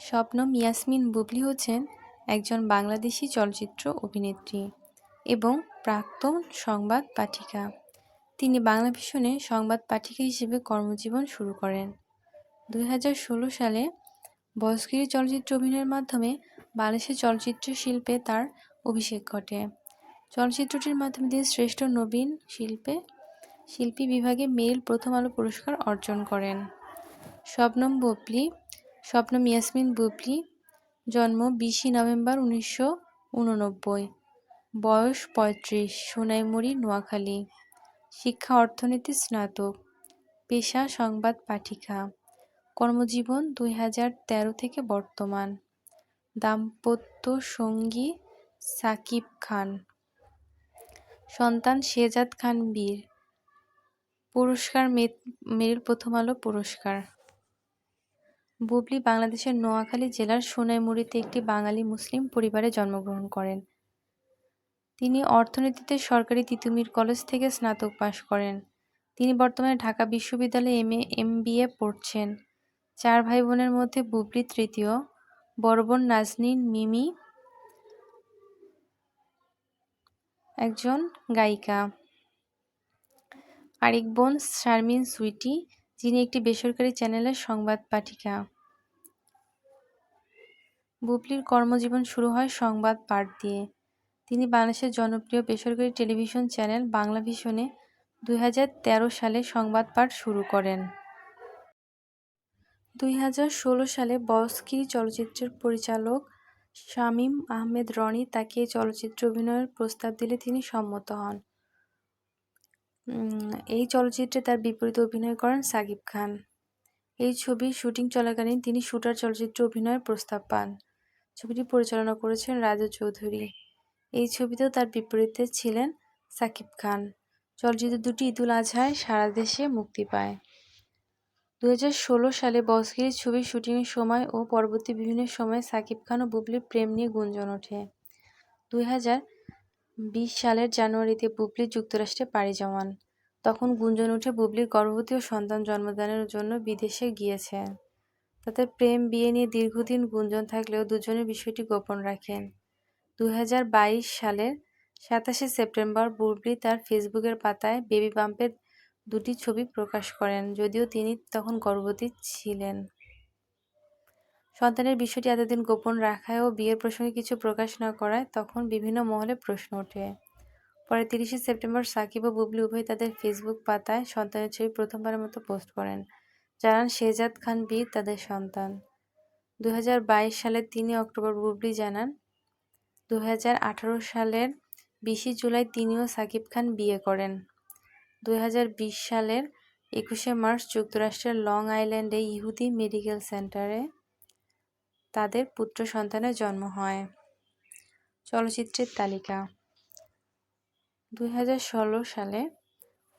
শবনম ইয়াসমিন বুবলি হচ্ছেন একজন বাংলাদেশি চলচ্চিত্র অভিনেত্রী এবং প্রাক্তন সংবাদ পাঠিকা। তিনি বাংলা ভীষণে সংবাদ পাঠিকা হিসেবে কর্মজীবন শুরু করেন। দু হাজার ষোলো সালে বসগিরি চলচ্চিত্র অভিনয়ের মাধ্যমে বাংলাদেশের চলচ্চিত্র শিল্পে তার অভিষেক ঘটে। চলচ্চিত্রটির মাধ্যমে তিনি শ্রেষ্ঠ নবীন শিল্পে শিল্পী বিভাগে মেল প্রথম আলো পুরস্কার অর্জন করেন। শবনম বুবলি স্বপ্নম ইয়াসমিন বুবলি, জন্ম বিশে নভেম্বর উনিশশো উননব্বই, বয়স পঁয়ত্রিশ, সোনাইমুড়ি, নোয়াখালী। শিক্ষা, অর্থনীতি, স্নাতক। পেশা, সংবাদ পাঠিকা। কর্মজীবন দুই হাজার তেরো থেকে বর্তমান। দাম্পত্য সঙ্গী সাকিব খান। সন্তান শেজাদ খান বীর। পুরস্কার মেরিল প্রথম আলো পুরস্কার। বুবলি বাংলাদেশের নোয়াখালী জেলার সোনাইমুড়িতে একটি বাঙালি মুসলিম পরিবারে জন্মগ্রহণ করেন। তিনি অর্থনীতিতে সরকারি তিতুমির কলেজ থেকে স্নাতক পাশ করেন। তিনি বর্তমানে ঢাকা বিশ্ববিদ্যালয়ে এম এ, এম পড়ছেন। চার ভাই বোনের মধ্যে বুবলি তৃতীয়, বড় বোন নাজনীন মিমি একজন গায়িকা। আরেক বোন শারমিন সুইটি, যিনি একটি বেসরকারি চ্যানেলের সংবাদ পাঠিকা। বুবলির কর্মজীবন শুরু হয় সংবাদ পাঠ দিয়ে। তিনি বাংলাদেশের জনপ্রিয় বেসরকারি টেলিভিশন চ্যানেল বাংলা ভিশনে দুই সালে সংবাদ পাঠ শুরু করেন। দুই হাজার ষোলো সালে বসকিরি চলচ্চিত্রের পরিচালক শামীম আহমেদ রনি তাকে এই চলচ্চিত্রে অভিনয়ের প্রস্তাব দিলে তিনি সম্মত হন। এই চলচ্চিত্রে তার বিপরীতে অভিনয় করেন সাকিব খান। এই ছবির শুটিং চলাকালীন তিনি শুটার চলচ্চিত্রে অভিনয়ের প্রস্তাব পান। ছবিটি পরিচালনা করেছেন রাজু চৌধুরী। এই ছবিতেও তার বিপরীতে ছিলেন সাকিব খান। চলচ্চিত্র দুটি ঈদুল আজহায় সারা দেশে মুক্তি পায়। দুই হাজার ষোলো সালে বসগিরি ছবির শুটিংয়ের সময় ও পরবর্তী বিভিন্ন সময়ে সাকিব খান ও বুবলির প্রেম নিয়ে গুঞ্জন ওঠে। দুই সালের জানুয়ারিতে বুবলি যুক্তরাষ্ট্রে পাড়ি জমান। তখন গুঞ্জন উঠে বুবলির গর্ভবতী ও সন্তান জন্মদানের জন্য বিদেশে গিয়েছেন তাদের প্রেম, বিয়ে নিয়ে দীর্ঘদিন গুঞ্জন থাকলেও দুজনের বিষয়টি গোপন রাখেন। দু হাজার বাইশ সালের সাতাশে সেপ্টেম্বর বুবলি তার ফেসবুকের পাতায় বেবি বাম্পের দুটি ছবি প্রকাশ করেন, যদিও তিনি তখন গর্ভবতী ছিলেন। সন্তানের বিষয়টি এতদিন গোপন রাখায় ও বিয়ের প্রসঙ্গে কিছু প্রকাশ না করায় তখন বিভিন্ন মহলে প্রশ্ন ওঠে। পরে তিরিশে সেপ্টেম্বর সাকিব ও বুবলি উভয় তাদের ফেসবুক পাতায় সন্তানের ছবি প্রথমবারের মতো পোস্ট করেন। জানান শেজাদ খান বীর তাদের সন্তান। দু সালের তিনই অক্টোবর বুবলি জানান দু হাজার আঠারো সালের বিশে জুলাই তিনিও সাকিব খান বিয়ে করেন। দু হাজার বিশ সালের একুশে মার্চ যুক্তরাষ্ট্রের লং আইল্যান্ডে ইহুদি মেডিকেল সেন্টারে তাদের পুত্র সন্তানের জন্ম হয়। চলচ্চিত্রের তালিকা দু হাজার ষোলো সালে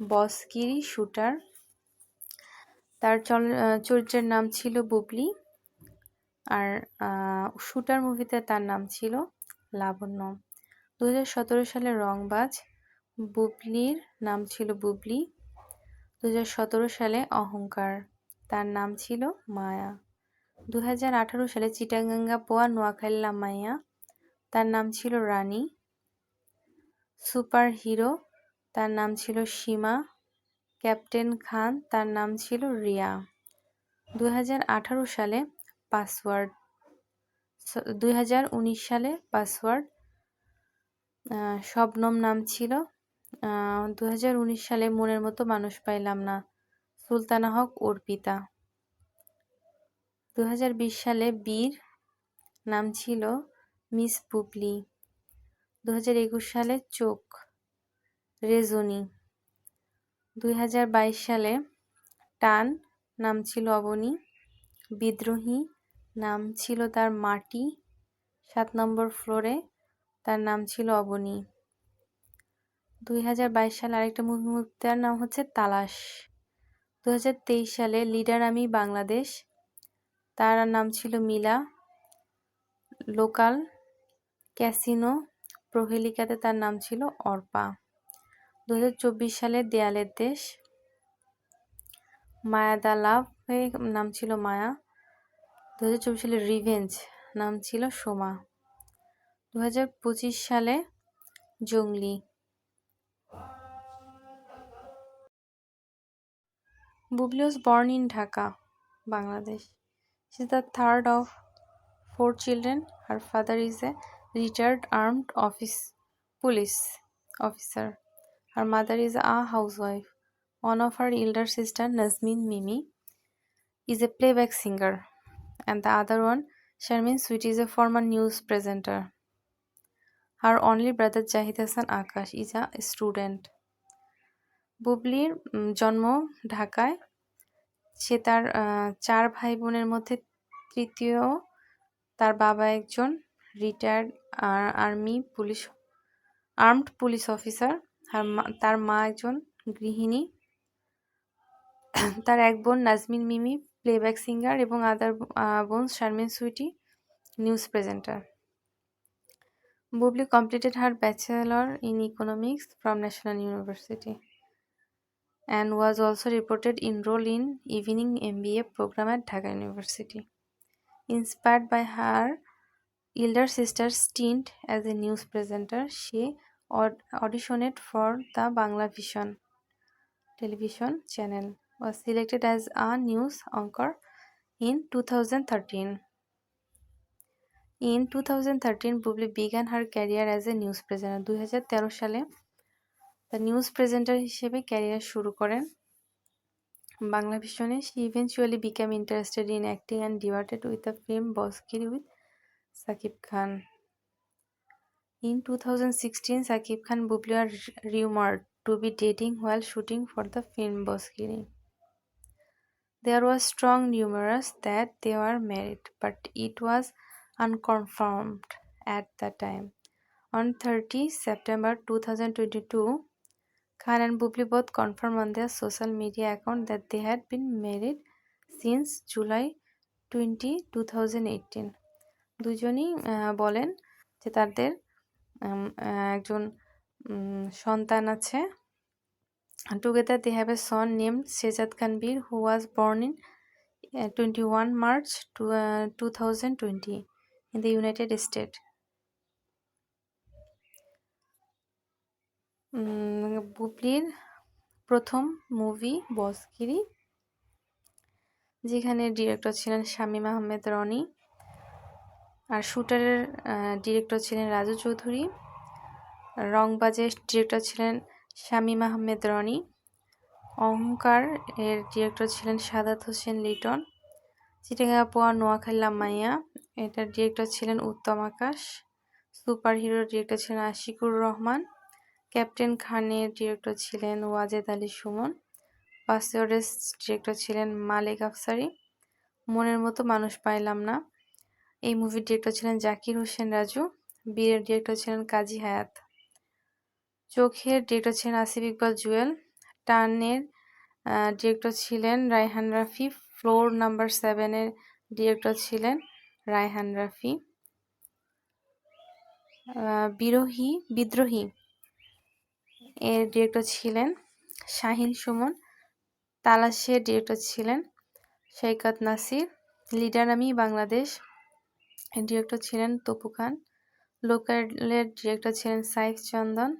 বসগিরি শুটার তার চল চরিত্রের নাম ছিল বুবলি। আর শুটার মুভিতে তার নাম ছিল লাবণ্য। দু হাজার সতেরো সালে রংবাজ, বুবলির নাম ছিল বুবলি। দু হাজার সতেরো সালে অহংকার, তার নাম ছিল মায়া। দু হাজার আঠারো সালে চিটাগাঙ্গা পোয়া নোয়াখাল্লা মাইয়া তার নাম ছিল রানী। সুপার হিরো তার নাম ছিল সীমা। ক্যাপ্টেন খান, তার নাম ছিল রিয়া। দু হাজার আঠারো সালে পাসওয়ার্ড দু হাজার উনিশ সালে পাসওয়ার্ড শবনম নাম ছিল। দু হাজার উনিশ সালে মনের মতো মানুষ পাইলাম না, সুলতানা হক অর্পিতা দু হাজার বিশ সালে বীর, নাম ছিল মিস পুপলি। দু হাজার একুশ সালে চোখ, রেজনি। দুই হাজার বাইশ সালে টান নাম ছিল অবনী, বিদ্রোহী নাম ছিল তার মাটি, সাত নম্বর ফ্লোরে তার নাম ছিল অবনী। দুই হাজার বাইশ সালে আরেকটা মুভি মুক্তার নাম হচ্ছে তালাশ। দুই হাজার তেইশ সালে লিডার আমি বাংলাদেশ, তার নাম ছিল মিলা। লোকাল ক্যাসিনো প্রহেলিকাতে তার নাম ছিল অর্পা। 2024 সালে দেয়ালের দেশ। মায়া দা লাভ নাম ছিল মায়া। দু হাজার চব্বিশ সালে রিভেঞ্জ নাম ছিল সোমা। দু হাজার পঁচিশ সালে জংলি বুবলিওস born in Dhaka, Bangladesh. She the third of four children her father is a retired armed office police officer Her mother is a housewife. One of her elder sister, Nazmin Mimi, is a playback singer, and the other one, Sharmin Sweet, is a former news presenter. Her only brother, Jahid Hassan Akash, is a student. বুবলির জন্ম ঢাকায় সে তার চার ভাই বোনের মধ্যে তৃতীয় তার বাবা একজন retired army police armed police officer তার মা তার মা একজন গৃহিণী। তার এক বোন নাজমিন মিমি প্লেব্যাক সিঙ্গার এবং আদার বোন Sharmin Sweety news presenter Bubly completed her bachelor in economics from national university and was also reported enrol in evening M MBA program at Dhaka university inspired by her elder sister stint as a news presenter she auditioned for the Bangla vision television channel was selected as a news anchor in two thousand thirteen in two thousand thirteen Bubly began her career as a news presenter দুই হাজার তেরো সালে the news presenter হিসেবে career শুরু করেন। Bangla ভিশনে she eventually became interested in acting and diverted with the film Bossgiri with Shakib Khan In 2016, Sakib Khan Bubli are rumored to be dating while shooting for the film Bosgiri. There was strong rumors that they were married, but it was unconfirmed at the time. On 30 September 2022, Khan and Bubli both confirmed on their social media account that they had been married since July 20, 2018. দুজনই বলেন যে তাদের একজন সন্তান আছে। Together they have a son name Shehzad Khan Bir who was born in twenty one March two thousand twenty in the United State বুবলির প্রথম movie Bossgiri যেখানে ডিরেক্টর ছিলেন শামীম আহমেদ রনি। আর শুটারের ডিরেক্টর ছিলেন রাজু চৌধুরী। রংবাজের ডিরেক্টর ছিলেন শামীম আহমেদ রনি। অহংকার এর ডিরেক্টর ছিলেন সাদাত হোসেন লিটন। চিটাঙ্গা পোয়া নোয়াখালী মাইয়া এটার ডিরেক্টর ছিলেন উত্তম আকাশ। সুপার হিরোর ডিরেক্টর ছিলেন আশিকুর রহমান। ক্যাপ্টেন খানের ডিরেক্টর ছিলেন ওয়াজেদ আলী সুমন। পাসওয়ার্ডের ডিরেক্টর ছিলেন মালিক আফসারি। মনের মতো মানুষ পাইলাম না। এই মুভির ডিরেক্টর ছিলেন জাকির হোসেন রাজু বীরের ডিরেক্টর ছিলেন কাজী হায়াত। চোখের ডিরেক্টর ছিলেন আসিফ ইকবাল জুয়েল, টানের ডিরেক্টর ছিলেন রায়হান রাফি ফ্লোর নাম্বার সেভেনের ডিরেক্টর ছিলেন রায়হান রাফি। বিরোহী, বিদ্রোহী এর ডিরেক্টর ছিলেন শাহিন সুমন, তালাশের ডিরেক্টর ছিলেন সৈকত নাসির, লিডার আমি বাংলাদেশ ডিরেক্টর ছিলেন তপু খান। লোকালের ডিরেক্টর ছিলেন সাইফ চন্দন।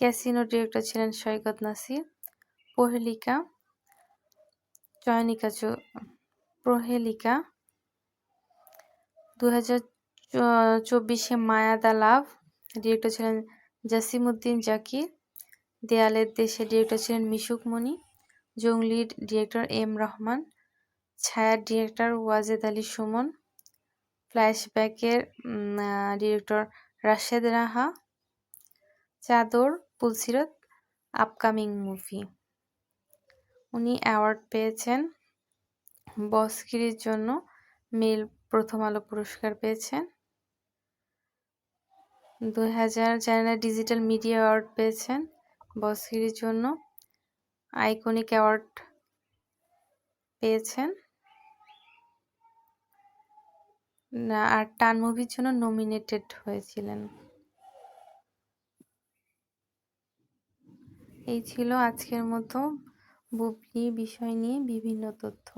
ক্যাসিনো ডিরেক্টর ছিলেন সৈকত নাসির। প্রহেলিকা চয়নিকা প্রহেলিকা। দু হাজার চব্বিশে মায়া দা লাভ ডিরেক্টর ছিলেন জাসিমউদ্দিন জাকির দেয়ালের দেশে ডিরেক্টর ছিলেন মিশুক মনি জঙ্গলির ডিরেক্টর এম রহমান। ছায়ার director Wazed Ali Suman. ফ্ল্যাশব্যাকের director Rashed Raha, Chador Pulsirat upcoming movie. উনি অ্যাওয়ার্ড পেয়েছেন বসগিরির জন্য, মেল প্রথম আলো পুরস্কার পেয়েছেন। দু হাজার চ্যানেলের ডিজিটাল মিডিয়া অ্যাওয়ার্ড পেয়েছেন বসগিরির জন্য। আইকনিক অ্যাওয়ার্ড পেয়েছেন না আর টান মুভির জন্য নমিনেটেড হয়েছিলেন। এই ছিল আজকের মতো। বুবলি, বিষয় নিয়ে বিভিন্ন তথ্য।